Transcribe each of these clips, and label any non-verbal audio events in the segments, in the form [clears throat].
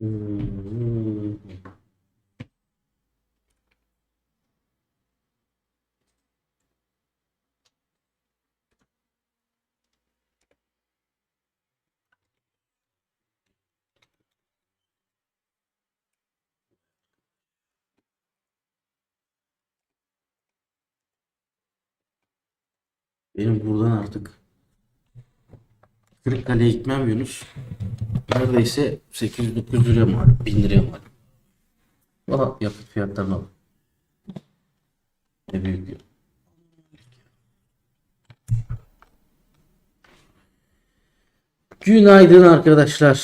Benim buradan artık Kırıkkale'ye gitmem Yunus. Neredeyse 800-900 liraya mal, 1000 liraya mal. Valla yakıt fiyatlarına bak. Ne büyük ya. Günaydın arkadaşlar.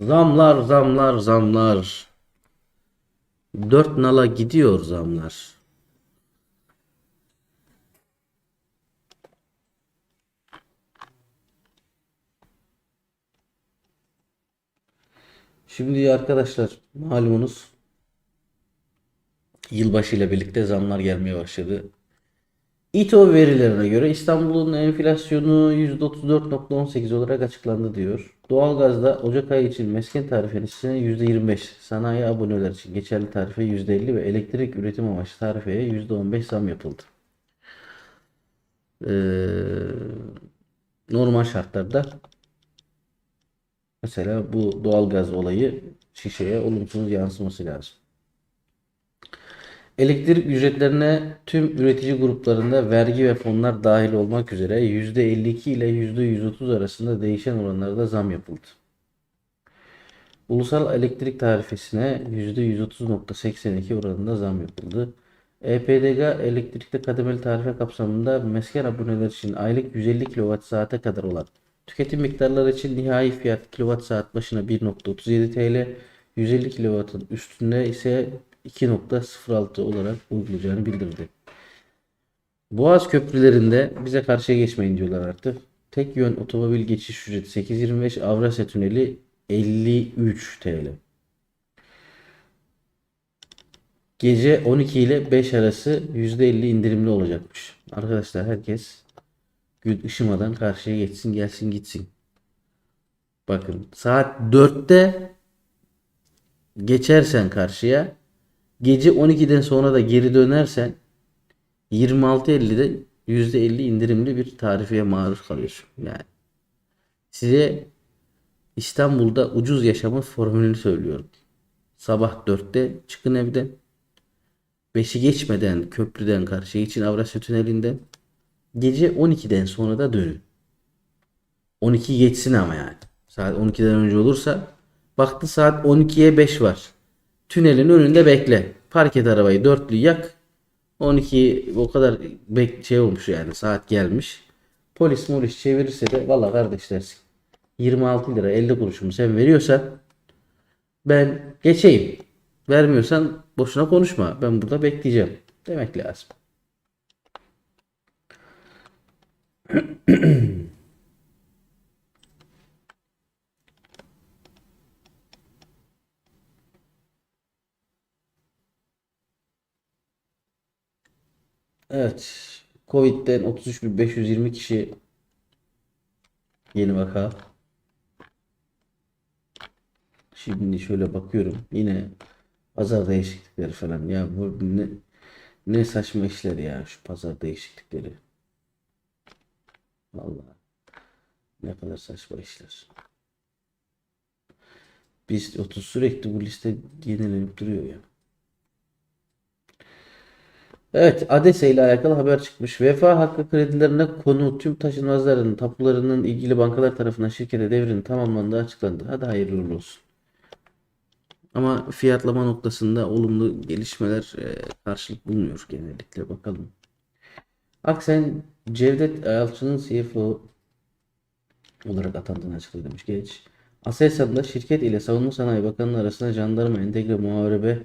Zamlar, zamlar, zamlar. Dört nala gidiyor zamlar. Şimdi arkadaşlar malumunuz yılbaşı ile birlikte zamlar gelmeye başladı. İTO verilerine göre İstanbul'un enflasyonu %34.18 olarak açıklandı diyor. Doğalgazda Ocak ayı için mesken tarifesine %25, sanayi aboneler için geçerli tarife %50 ve elektrik üretim amaçlı tarifeye %15 zam yapıldı. Ee, normal şartlarda Mesela bu doğalgaz olayı şişeye olumsuz yansıması lazım. Elektrik ücretlerine tüm üretici gruplarında vergi ve fonlar dahil olmak üzere %52 ile %130 arasında değişen oranlarda zam yapıldı. Ulusal elektrik tarifesine %130.82 oranında zam yapıldı. EPDG elektrikte kademeli tarife kapsamında mesken aboneler için aylık 150 kWh kadar olan Tüketim miktarları için nihai fiyat kilowatt saat başına 1.37 TL, 150 kW'ın üstünde ise 2.06 olarak uygulayacağını bildirdi. Boğaz köprülerinde bize karşıya geçmeyin diyorlar artık. Tek yön otomobil geçiş ücreti 8.25, Avrasya Tüneli 53 TL. Gece 12 ile 5 arası %50 indirimli olacakmış. Arkadaşlar herkes gün ışımadan karşıya geçsin gelsin gitsin. Bakın saat 4'te geçersen karşıya gece 12'den sonra da geri dönersen 26.50'de %50 indirimli bir tarifeye maruz kalıyorsun. Yani size İstanbul'da ucuz yaşamın formülünü söylüyorum. Sabah 4'te çıkın evden. 5'i geçmeden köprüden karşıya için Avrasya Tüneli'nden Gece 12'den sonra da dönün. 12 geçsin ama yani. Saat 12'den önce olursa baktı saat 12'ye 5 var. Tünelin önünde bekle. Park et arabayı dörtlü yak. 12 o kadar bek şey olmuş yani saat gelmiş. Polis molis çevirirse de valla kardeş dersin. 26 lira 50 kuruşumu sen veriyorsan ben geçeyim. Vermiyorsan boşuna konuşma. Ben burada bekleyeceğim. Demek lazım. Evet. Covid'den 33.520 kişi yeni vaka. Şimdi şöyle bakıyorum. Yine pazar değişiklikleri falan. Ya bu ne, ne saçma işler ya şu pazar değişiklikleri. Vallahi ne kadar saçma işler. Biz 30 sürekli bu liste yenilenip duruyor ya. Evet, ADESE ile alakalı haber çıkmış. Vefa hakkı kredilerine konu tüm taşınmazların tapularının ilgili bankalar tarafından şirkete devrinin tamamlandığı açıklandı. Hadi hayırlı olsun. Ama fiyatlama noktasında olumlu gelişmeler e, karşılık bulmuyor genellikle. Bakalım. Aksen Cevdet Yalçın'ın CFO olarak atandığını açıkladı demiş. Geç. Aselsan'da şirket ile Savunma Sanayi Bakanlığı arasında jandarma entegre muharebe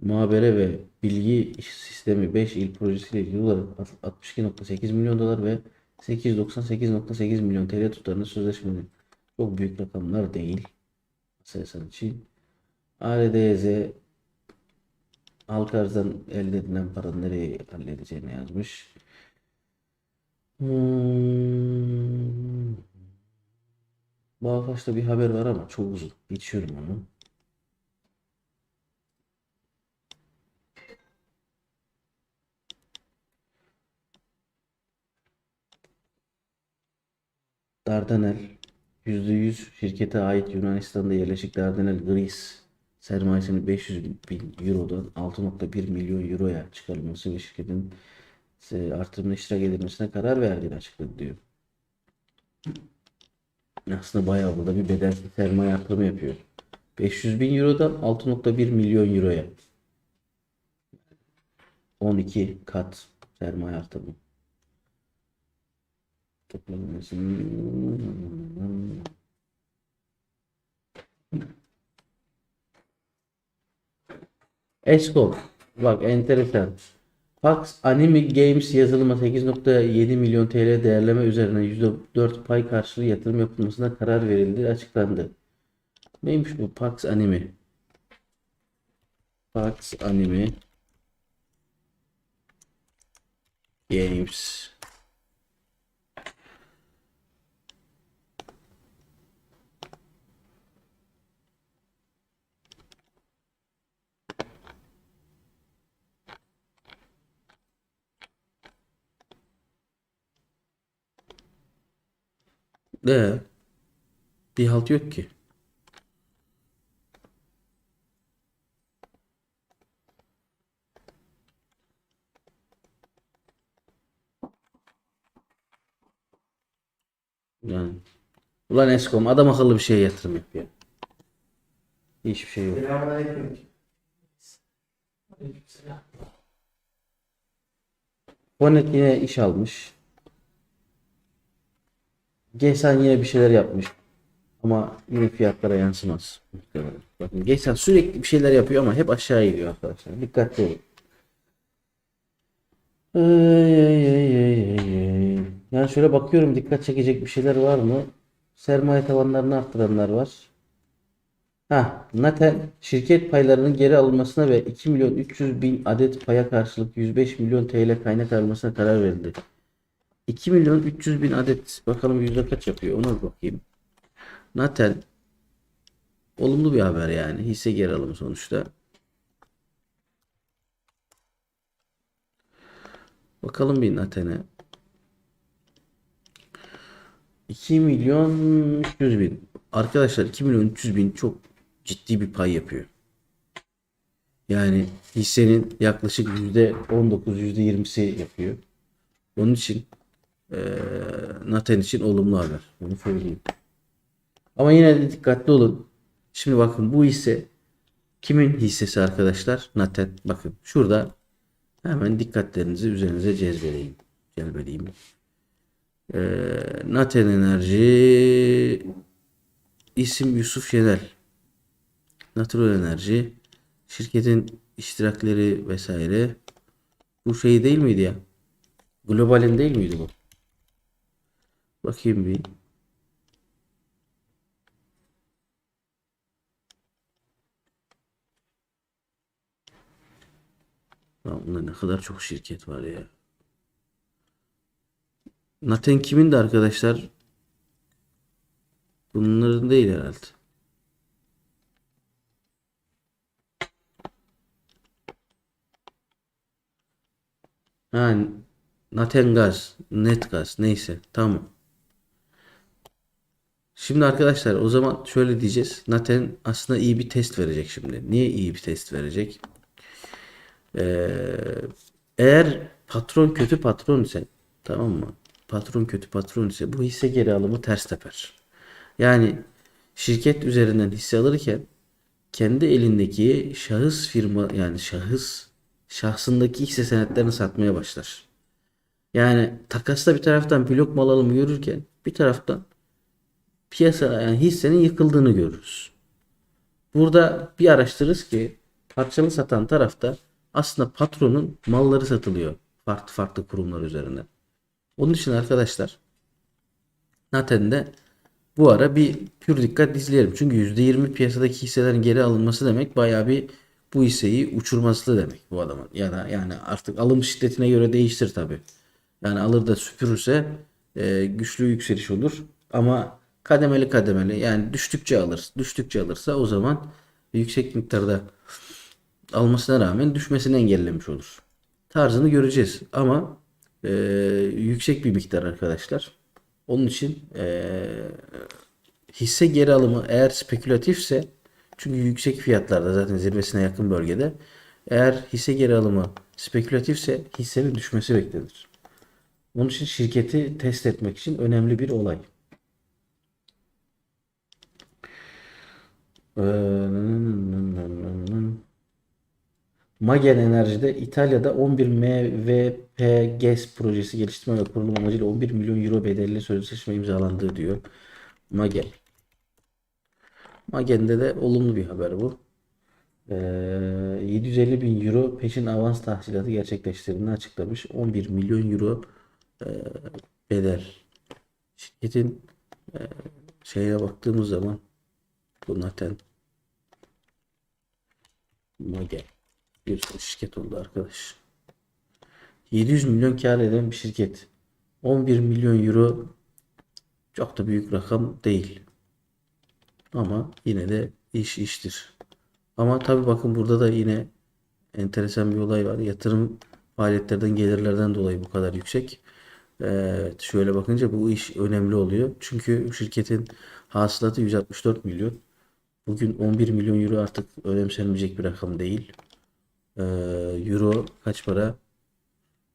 muhabere ve bilgi sistemi 5 il projesiyle ilgili olarak 62.8 milyon dolar ve 898.8 milyon TL tutarında sözleşmeli. Çok büyük rakamlar değil. Aselsan için. ARDZ halka arzdan elde edilen paranın nereye halledeceğini yazmış. Hmm. Bağkaç'ta bir haber var ama çok uzun. Geçiyorum onu. Dardanel %100 şirkete ait Yunanistan'da yerleşik Dardanel Greece sermayesini 500 bin Euro'dan 6.1 milyon Euro'ya çıkarılması ve şirketin artırımına iştirak edilmesine karar verdiğini açıkladı diyor. Aslında bayağı burada bir bedelsiz sermaye artırımı yapıyor. 500 bin Euro'dan 6.1 milyon Euro'ya. 12 kat sermaye artırımı. Toplamımızın Escom. Bak enteresan. Fox Anime Games yazılıma 8.7 milyon TL değerleme üzerine %4 pay karşılığı yatırım yapılmasına karar verildi açıklandı. Neymiş bu Pax Anime? Pax Anime Games De bir halt yok ki. Yani. Ulan Eskom adam akıllı bir şeye yatırım yapıyor. Hiçbir şey yok. Selamünaleyküm. Fonet yine iş almış. Gesan yine bir şeyler yapmış. Ama yine fiyatlara yansımaz. Bakın Gesan sürekli bir şeyler yapıyor ama hep aşağı gidiyor arkadaşlar. Dikkatli olun. Yani şöyle bakıyorum dikkat çekecek bir şeyler var mı? Sermaye tavanlarını arttıranlar var. Ha, Natel şirket paylarının geri alınmasına ve 2 milyon 300 bin adet paya karşılık 105 milyon TL kaynak almasına karar verildi. 2 milyon 300 bin adet bakalım yüzde kaç yapıyor ona bakayım. Natel olumlu bir haber yani hisse geri alımı sonuçta. Bakalım bir Naten'e. 2 milyon 300 bin. Arkadaşlar 2 milyon 300 bin çok ciddi bir pay yapıyor. Yani hissenin yaklaşık %19 %20'si yapıyor. Onun için eee Naten için olumlu haber. Bunu söyleyeyim. Ama yine de dikkatli olun. Şimdi bakın bu hisse kimin hissesi arkadaşlar? Naten. Bakın şurada hemen dikkatlerinizi üzerinize cezbeleyeyim. Celbeleyeyim. Ee, Naten Enerji isim Yusuf Şener. Natural Enerji şirketin iştirakleri vesaire bu şey değil miydi ya? Globalin değil miydi bu? Bakayım bir. Bunda ne kadar çok şirket var ya. Naten kimin de arkadaşlar? Bunların değil herhalde. Ha, Naten Gaz, Net Gaz neyse tamam. Şimdi arkadaşlar o zaman şöyle diyeceğiz. Naten aslında iyi bir test verecek şimdi. Niye iyi bir test verecek? Ee, eğer patron kötü patron ise tamam mı? Patron kötü patron ise bu hisse geri alımı ters teper. Yani şirket üzerinden hisse alırken kendi elindeki şahıs firma yani şahıs şahsındaki hisse senetlerini satmaya başlar. Yani takasta bir taraftan blok mal alımı görürken bir taraftan piyasa yani hissenin yıkıldığını görürüz. Burada bir araştırırız ki parçalı satan tarafta aslında patronun malları satılıyor farklı farklı kurumlar üzerinden. Onun için arkadaşlar Naten'de bu ara bir pür dikkat izleyelim. Çünkü %20 piyasadaki hisselerin geri alınması demek bayağı bir bu hisseyi uçurması demek bu adamın. Ya da yani artık alım şiddetine göre değiştir tabi. Yani alır da süpürürse e, güçlü yükseliş olur. Ama kademeli kademeli yani düştükçe alır. Düştükçe alırsa o zaman yüksek miktarda almasına rağmen düşmesini engellemiş olur. Tarzını göreceğiz ama e, yüksek bir miktar arkadaşlar. Onun için e, hisse geri alımı eğer spekülatifse çünkü yüksek fiyatlarda zaten zirvesine yakın bölgede eğer hisse geri alımı spekülatifse hissenin düşmesi beklenir. Onun için şirketi test etmek için önemli bir olay. Magen Enerji'de İtalya'da 11 MVP GES projesi geliştirme ve kurulum amacıyla 11 milyon euro bedelli sözleşme imzalandığı diyor. Magen. Magen'de de olumlu bir haber bu. Ee, 750 bin euro peşin avans tahsilatı gerçekleştirdiğini açıklamış. 11 milyon euro e, bedel. Şirketin e, şeye baktığımız zaman bu zaten Magen bir şirket oldu arkadaş. 700 milyon kar eden bir şirket. 11 milyon euro çok da büyük rakam değil. Ama yine de iş iştir. Ama tabi bakın burada da yine enteresan bir olay var. Yatırım faaliyetlerden gelirlerden dolayı bu kadar yüksek. Evet, şöyle bakınca bu iş önemli oluyor. Çünkü şirketin hasılatı 164 milyon. Bugün 11 milyon euro artık önemsenmeyecek bir rakam değil. Ee, euro kaç para?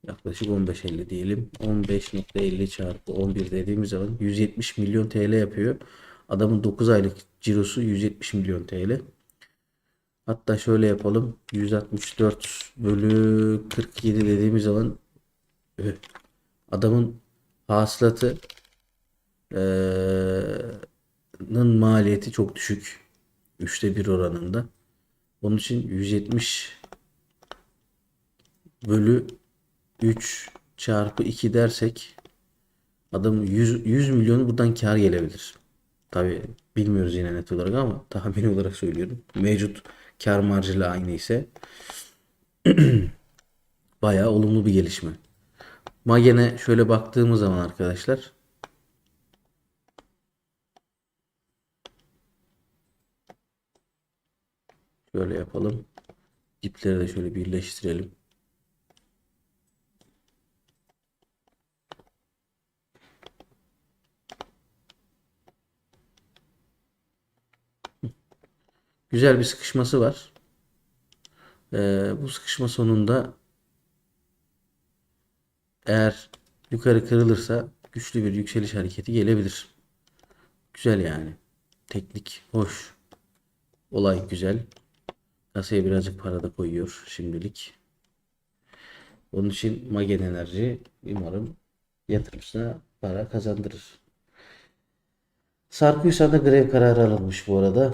Yaklaşık 15.50 diyelim. 15.50 çarpı 11 dediğimiz zaman 170 milyon TL yapıyor. Adamın 9 aylık cirosu 170 milyon TL. Hatta şöyle yapalım. 164 bölü 47 dediğimiz zaman evet, adamın hasılatı nın maliyeti çok düşük. Üçte bir oranında. Onun için 170 bölü 3 çarpı 2 dersek adam 100, 100 milyon buradan kar gelebilir. Tabi bilmiyoruz yine net olarak ama [laughs] tahmin olarak söylüyorum. Mevcut kar marjıyla aynı ise [clears throat] bayağı olumlu bir gelişme. Magen'e şöyle baktığımız zaman arkadaşlar şöyle yapalım. Dipleri de şöyle birleştirelim. Güzel bir sıkışması var. Ee, bu sıkışma sonunda eğer yukarı kırılırsa güçlü bir yükseliş hareketi gelebilir. Güzel yani. Teknik hoş. Olay güzel. Kasaya birazcık para da koyuyor şimdilik. Onun için Magen Enerji umarım yatırımcısına para kazandırır. Sarkuysan'da grev kararı alınmış bu arada.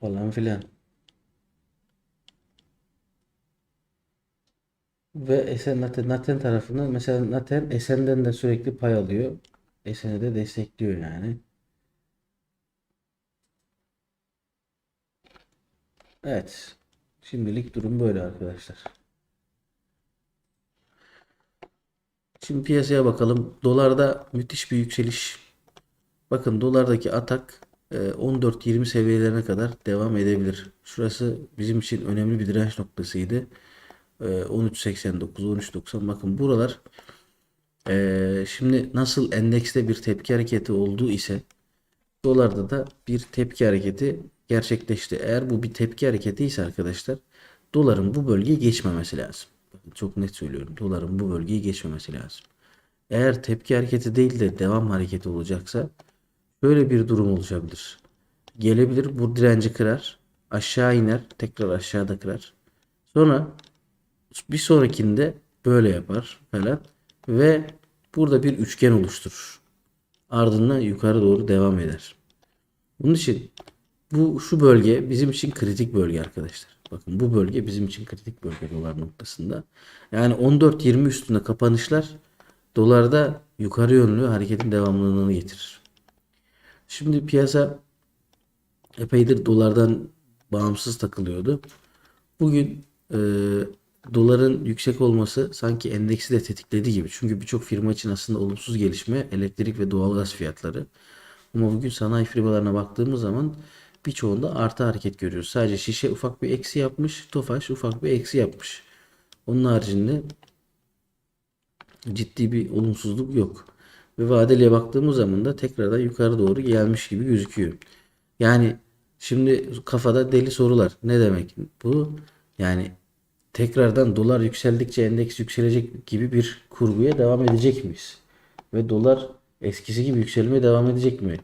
falan filan. Ve Esen Naten, Naten tarafından mesela Naten Esen'den de sürekli pay alıyor. Esen'i de destekliyor yani. Evet. Şimdilik durum böyle arkadaşlar. Şimdi piyasaya bakalım. Dolarda müthiş bir yükseliş. Bakın dolardaki atak 14-20 seviyelerine kadar devam edebilir. Şurası bizim için önemli bir direnç noktasıydı. 13.89, 13.90 bakın buralar e, şimdi nasıl endekste bir tepki hareketi olduğu ise dolarda da bir tepki hareketi gerçekleşti. Eğer bu bir tepki hareketi ise arkadaşlar doların bu bölgeyi geçmemesi lazım. Çok net söylüyorum. Doların bu bölgeyi geçmemesi lazım. Eğer tepki hareketi değil de devam hareketi olacaksa Böyle bir durum oluşabilir. Gelebilir bu direnci kırar. Aşağı iner. Tekrar aşağıda kırar. Sonra bir sonrakinde böyle yapar falan. Ve burada bir üçgen oluşturur. Ardından yukarı doğru devam eder. Bunun için bu şu bölge bizim için kritik bölge arkadaşlar. Bakın bu bölge bizim için kritik bölge dolar noktasında. Yani 14-20 üstünde kapanışlar dolarda yukarı yönlü hareketin devamlılığını getirir. Şimdi piyasa epeydir dolardan bağımsız takılıyordu. Bugün doların yüksek olması sanki endeksi de tetikledi gibi. Çünkü birçok firma için aslında olumsuz gelişme elektrik ve doğalgaz fiyatları. Ama bugün sanayi firmalarına baktığımız zaman birçoğunda artı hareket görüyoruz. Sadece şişe ufak bir eksi yapmış, Tofaş ufak bir eksi yapmış. Onun haricinde ciddi bir olumsuzluk yok. Ve vadeliye baktığımız zaman da tekrardan yukarı doğru gelmiş gibi gözüküyor. Yani şimdi kafada deli sorular. Ne demek bu? Yani tekrardan dolar yükseldikçe endeks yükselecek gibi bir kurguya devam edecek miyiz? Ve dolar eskisi gibi yükselmeye devam edecek mi?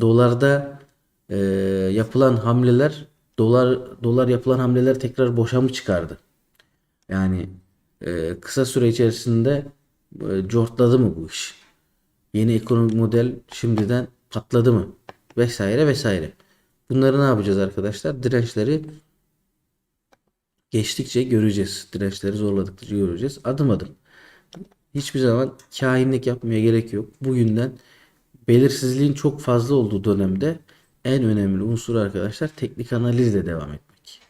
Dolarda e, yapılan hamleler dolar dolar yapılan hamleler tekrar boşa mı çıkardı? Yani e, kısa süre içerisinde e, cortladı mı bu iş? Yeni ekonomik model şimdiden patladı mı? Vesaire vesaire. Bunları ne yapacağız arkadaşlar? Dirençleri geçtikçe göreceğiz. Dirençleri zorladıkça göreceğiz. Adım adım. Hiçbir zaman kahinlik yapmaya gerek yok. Bugünden belirsizliğin çok fazla olduğu dönemde en önemli unsur arkadaşlar teknik analizle devam etmek.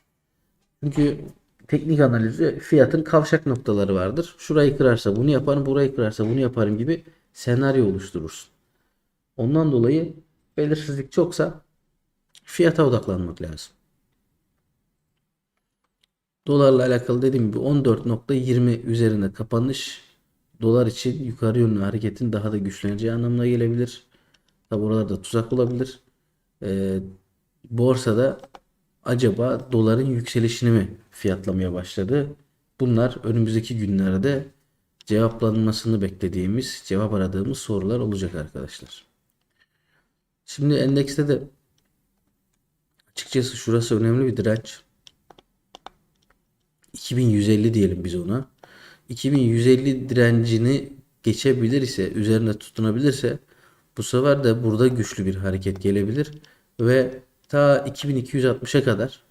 Çünkü teknik analizde fiyatın kavşak noktaları vardır. Şurayı kırarsa bunu yaparım, burayı kırarsa bunu yaparım gibi senaryo oluşturursun. Ondan dolayı belirsizlik çoksa fiyata odaklanmak lazım. Dolarla alakalı dediğim gibi 14.20 üzerinde kapanış dolar için yukarı yönlü hareketin daha da güçleneceği anlamına gelebilir. Tabi oralarda tuzak olabilir. Ee, borsada acaba doların yükselişini mi fiyatlamaya başladı? Bunlar önümüzdeki günlerde cevaplanmasını beklediğimiz, cevap aradığımız sorular olacak arkadaşlar. Şimdi endekste de açıkçası şurası önemli bir direnç. 2150 diyelim biz ona. 2150 direncini geçebilir ise, üzerine tutunabilirse bu sefer de burada güçlü bir hareket gelebilir ve ta 2260'a kadar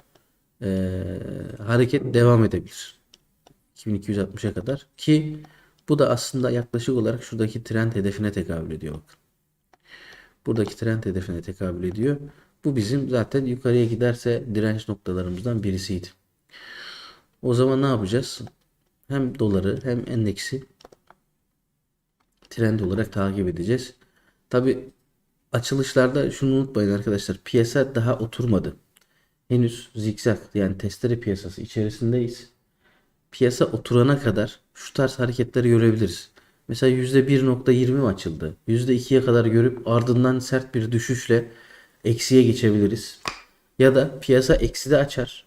e, hareket devam edebilir. 2260'a kadar ki bu da aslında yaklaşık olarak şuradaki trend hedefine tekabül ediyor bakın. Buradaki trend hedefine tekabül ediyor. Bu bizim zaten yukarıya giderse direnç noktalarımızdan birisiydi. O zaman ne yapacağız? Hem doları hem endeksi trend olarak takip edeceğiz. Tabi açılışlarda şunu unutmayın arkadaşlar. Piyasa daha oturmadı. Henüz zikzak yani testere piyasası içerisindeyiz. Piyasa oturana kadar şu tarz hareketleri görebiliriz. Mesela %1.20 mi açıldı? %2'ye kadar görüp ardından sert bir düşüşle eksiye geçebiliriz. Ya da piyasa ekside açar.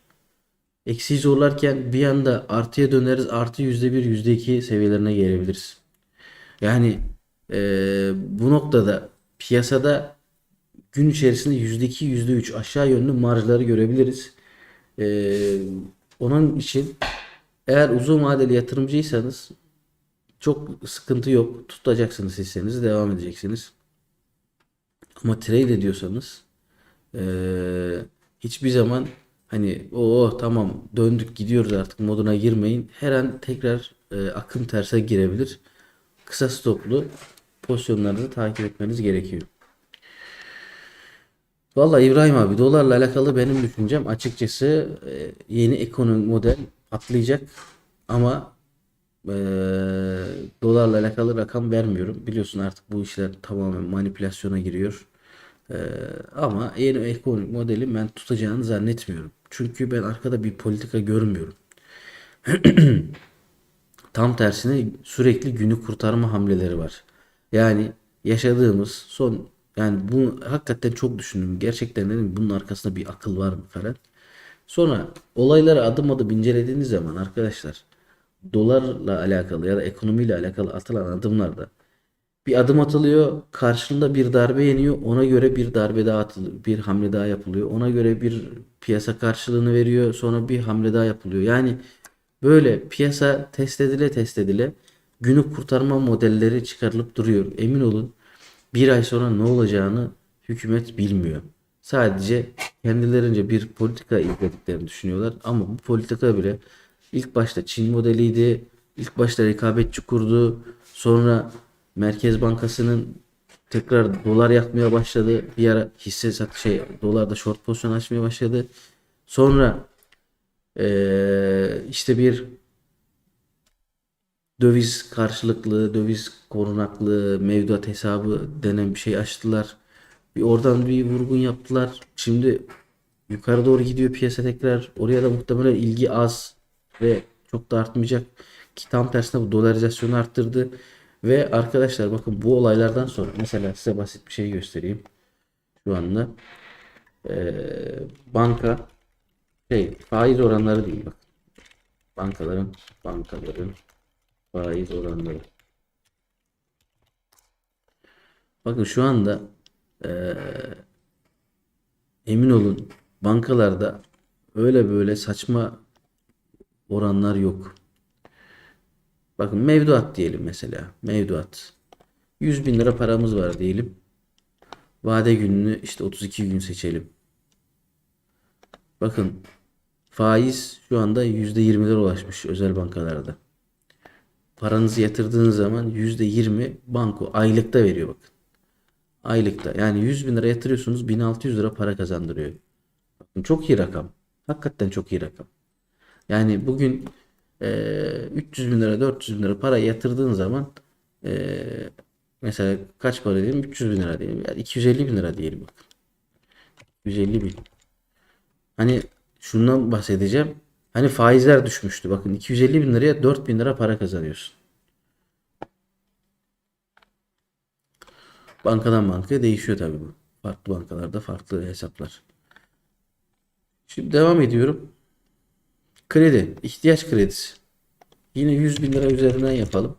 Eksiyi zorlarken bir anda artıya döneriz. Artı %1, %2 seviyelerine gelebiliriz. Yani eee, bu noktada piyasada gün içerisinde %2, %3 aşağı yönlü marjları görebiliriz. Eee, onun için eğer uzun vadeli yatırımcıysanız çok sıkıntı yok. Tutacaksınız hissenizi devam edeceksiniz. Ama trade ediyorsanız eee, hiçbir zaman hani o tamam döndük gidiyoruz artık moduna girmeyin. Her an tekrar e, akım terse girebilir. Kısa stoplu pozisyonlarınızı takip etmeniz gerekiyor. Vallahi İbrahim abi dolarla alakalı benim düşüncem açıkçası e, yeni ekonomik model atlayacak ama e, dolarla alakalı rakam vermiyorum. Biliyorsun artık bu işler tamamen manipülasyona giriyor. E, ama yeni ekonomik modeli ben tutacağını zannetmiyorum. Çünkü ben arkada bir politika görmüyorum. [clears throat] Tam tersine sürekli günü kurtarma hamleleri var. Yani yaşadığımız son yani bu hakikaten çok düşündüm. Gerçekten dedim bunun arkasında bir akıl var mı falan. Sonra olayları adım adım incelediğiniz zaman arkadaşlar dolarla alakalı ya da ekonomiyle alakalı atılan adımlarda bir adım atılıyor, karşılığında bir darbe yeniyor, ona göre bir darbe daha atılıyor, bir hamle daha yapılıyor. Ona göre bir piyasa karşılığını veriyor, sonra bir hamle daha yapılıyor. Yani böyle piyasa test edile test edile günü kurtarma modelleri çıkarılıp duruyor. Emin olun bir ay sonra ne olacağını hükümet bilmiyor. Sadece kendilerince bir politika izlediklerini düşünüyorlar ama bu politika bile ilk başta Çin modeliydi. İlk başta rekabetçi kurdu. Sonra Merkez Bankası'nın tekrar dolar yakmaya başladı. Bir ara hisse sat şey dolarda short pozisyon açmaya başladı. Sonra eee, işte bir döviz karşılıklı, döviz korunaklı mevduat hesabı denen bir şey açtılar. Bir oradan bir vurgun yaptılar. Şimdi yukarı doğru gidiyor piyasa tekrar. Oraya da muhtemelen ilgi az ve çok da artmayacak. Ki tam tersine bu dolarizasyonu arttırdı. Ve arkadaşlar bakın bu olaylardan sonra mesela size basit bir şey göstereyim. Şu anda Ee, banka şey faiz oranları değil bak. Bankaların bankaların faiz oranları. Bakın şu anda eee, emin olun bankalarda öyle böyle saçma oranlar yok. Bakın mevduat diyelim mesela. Mevduat. 100 bin lira paramız var diyelim. Vade gününü işte 32 gün seçelim. Bakın faiz şu anda %20'lere ulaşmış özel bankalarda. Paranızı yatırdığınız zaman %20 banko aylıkta veriyor bakın. Aylıkta. Yani 100 bin lira yatırıyorsunuz 1600 lira para kazandırıyor. Bakın çok iyi rakam. Hakikaten çok iyi rakam. Yani bugün eee 300 bin lira 400 bin lira para yatırdığın zaman eee, mesela kaç para diyelim? 300 bin lira diyelim. Yani 250 bin lira diyelim. Bakın 250 bin. Hani şundan bahsedeceğim. Hani faizler düşmüştü. Bakın 250 bin liraya 4 bin lira para kazanıyorsun. Bankadan bankaya değişiyor tabii bu. Farklı bankalarda farklı hesaplar. Şimdi devam ediyorum kredi ihtiyaç kredisi Yine 100 bin lira üzerinden yapalım.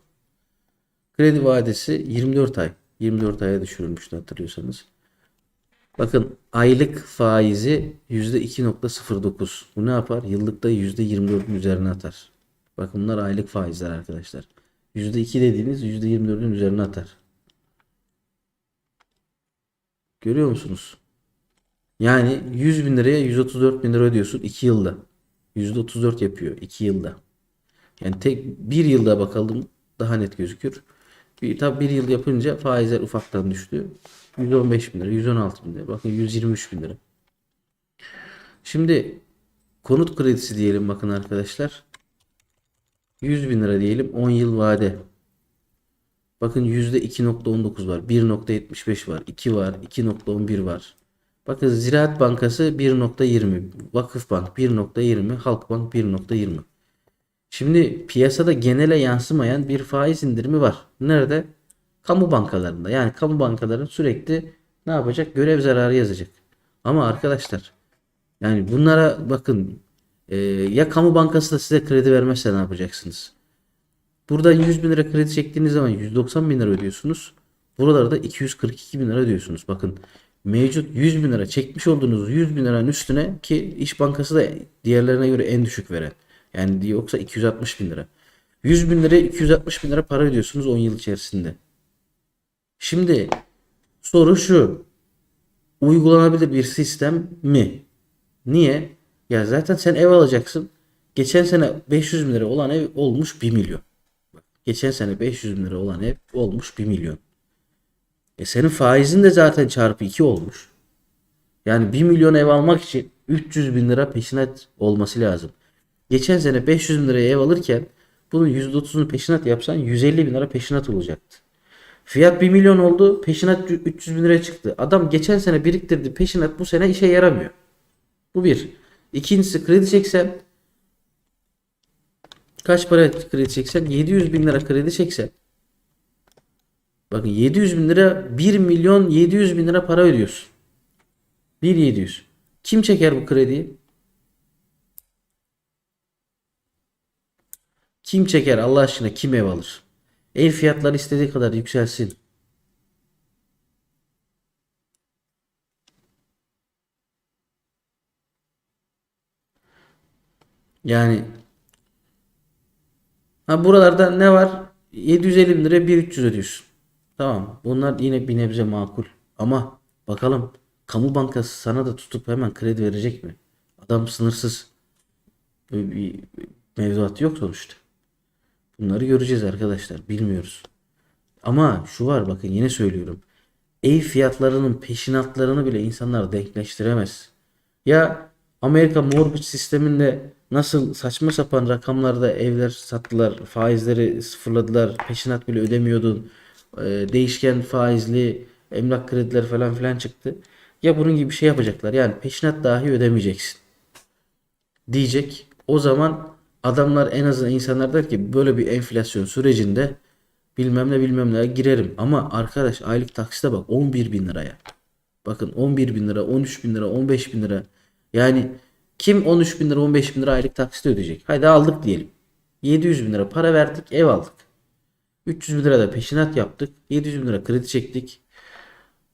Kredi vadesi 24 ay. 24 aya düşürülmüştü hatırlıyorsanız. Bakın aylık faizi %2.09. Bu ne yapar? Yıllıkta %24'ün üzerine atar. Bakın bunlar aylık faizler arkadaşlar. %2 dediğiniz %24'ün üzerine atar. Görüyor musunuz? Yani 100 bin liraya 134 bin lira ödüyorsun 2 yılda. %34 yapıyor 2 yılda. Yani tek bir yılda bakalım daha net gözükür. Bir, tabi bir yıl yapınca faizler ufaktan düştü. 115 bin lira, 116 bin lira. Bakın 123 bin lira. Şimdi konut kredisi diyelim bakın arkadaşlar. 100 bin lira diyelim 10 yıl vade. Bakın %2.19 var. 1.75 var. 2 var. 2.11 var. Bakın Ziraat Bankası 1.20. Vakıfbank 1.20. Halkbank 1.20. Şimdi piyasada genele yansımayan bir faiz indirimi var. Nerede? Kamu bankalarında. Yani kamu bankaların sürekli ne yapacak? Görev zararı yazacak. Ama arkadaşlar yani bunlara bakın e, ya kamu bankası da size kredi vermezse ne yapacaksınız? Burada 100 bin lira kredi çektiğiniz zaman 190 bin lira ödüyorsunuz. Buralarda 242 bin lira ödüyorsunuz. Bakın mevcut 100 bin lira çekmiş olduğunuz 100 bin liranın üstüne ki İş Bankası da diğerlerine göre en düşük veren. Yani yoksa 260 bin lira. 100 bin lira 260 bin lira para ödüyorsunuz 10 yıl içerisinde. Şimdi soru şu. Uygulanabilir bir sistem mi? Niye? Ya zaten sen ev alacaksın. Geçen sene 500 bin lira olan ev olmuş 1 milyon. Geçen sene 500 bin lira olan ev olmuş 1 milyon. E senin faizin de zaten çarpı 2 olmuş. Yani 1 milyon ev almak için 300 bin lira peşinat olması lazım. Geçen sene 500 bin liraya ev alırken bunun %30'unu peşinat yapsan 150 bin lira peşinat olacaktı. Fiyat 1 milyon oldu. Peşinat 300 bin liraya çıktı. Adam geçen sene biriktirdi. Peşinat bu sene işe yaramıyor. Bu bir. İkincisi kredi çeksen kaç para kredi çeksen 700 bin lira kredi çeksen bakın 700 bin lira 1 milyon 700 bin lira para ödüyorsun. 1.700. Kim çeker bu krediyi? Kim çeker Allah aşkına kim ev alır? Ev fiyatları istediği kadar yükselsin. Yani ha buralarda ne var? 750 bin liraya 1300 ödüyorsun. Tamam. Bunlar yine bir nebze makul. Ama bakalım kamu bankası sana da tutup hemen kredi verecek mi? Adam sınırsız bir, bir mevduatı yok sonuçta. Bunları göreceğiz arkadaşlar. Bilmiyoruz. Ama şu var bakın yine söylüyorum. ev fiyatlarının peşinatlarını bile insanlar denkleştiremez. Ya Amerika mortgage sisteminde nasıl saçma sapan rakamlarda evler sattılar, faizleri sıfırladılar, peşinat bile ödemiyordun, e, değişken faizli emlak krediler falan filan çıktı. Ya bunun gibi bir şey yapacaklar. Yani peşinat dahi ödemeyeceksin diyecek. O zaman adamlar en azından insanlar der ki böyle bir enflasyon sürecinde bilmem ne bilmem ne girerim. Ama arkadaş aylık taksite bak 11 bin liraya. Bakın 11 bin lira, 13 bin lira, 15 bin lira. Yani kim 13 bin lira, 15 bin lira aylık taksite ödeyecek? Haydi aldık diyelim. 700 bin lira para verdik, ev aldık. 300 bin lira da peşinat yaptık. 700 bin lira kredi çektik.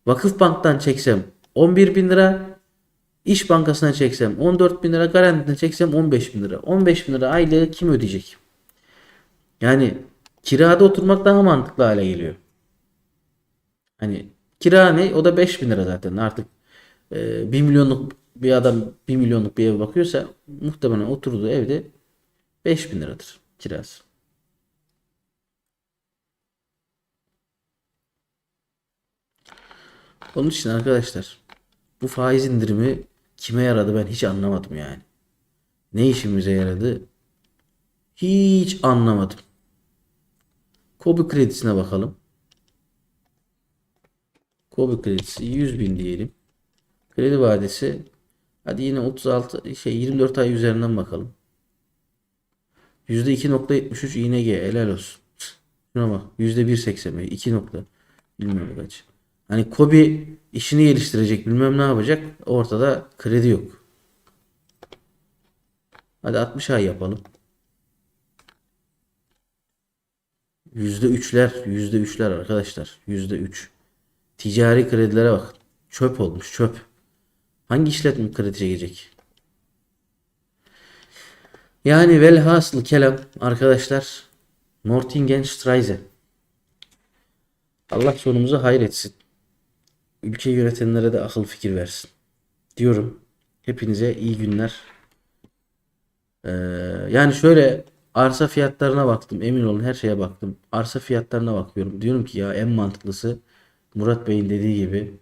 Vakıf Bank'tan çeksem 11 bin lira. İş Bankası'na çeksem 14 bin lira. Garantiden çeksem 15 bin lira. 15 bin lira aylığı kim ödeyecek? Yani kirada oturmak daha mantıklı hale geliyor. Hani kira ne? O da 5 bin lira zaten. Artık e, 1 milyonluk bir adam 1 milyonluk bir eve bakıyorsa muhtemelen oturduğu evde 5 bin liradır kirası. Onun için arkadaşlar bu faiz indirimi kime yaradı ben hiç anlamadım yani. Ne işimize yaradı? Hiç anlamadım. Kobi kredisine bakalım. Kobi kredisi 100 bin diyelim. Kredi vadesi hadi yine 36 şey 24 ay üzerinden bakalım. %2.73 ING helal olsun. Şuna bak %1.80 2 nokta bilmiyorum kaç. Hani Kobi işini geliştirecek bilmem ne yapacak ortada kredi yok. Hadi 60 ay yapalım. %3'ler, %3'ler arkadaşlar. %3. Ticari kredilere bak. Çöp olmuş, çöp. Hangi işletme kredi çekecek? Yani velhasıl kelam arkadaşlar. Mortingen Streise. Allah sonumuzu hayretsin. Ülke yönetenlere de akıl fikir versin. Diyorum. Hepinize iyi günler. Ee, yani şöyle arsa fiyatlarına baktım. Emin olun her şeye baktım. Arsa fiyatlarına bakıyorum. Diyorum ki ya en mantıklısı Murat Bey'in dediği gibi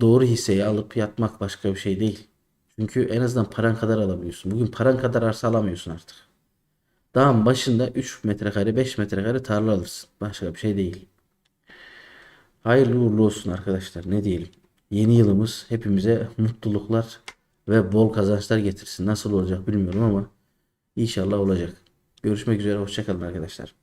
doğru hisseyi alıp yatmak başka bir şey değil. Çünkü en azından paran kadar alabiliyorsun. Bugün paran kadar arsa alamıyorsun artık. Dağın başında 3 metrekare 5 metrekare tarla alırsın. Başka bir şey değil. Hayırlı uğurlu olsun arkadaşlar. Ne diyelim. Yeni yılımız hepimize mutluluklar ve bol kazançlar getirsin. Nasıl olacak bilmiyorum ama inşallah olacak. Görüşmek üzere. Hoşçakalın arkadaşlar.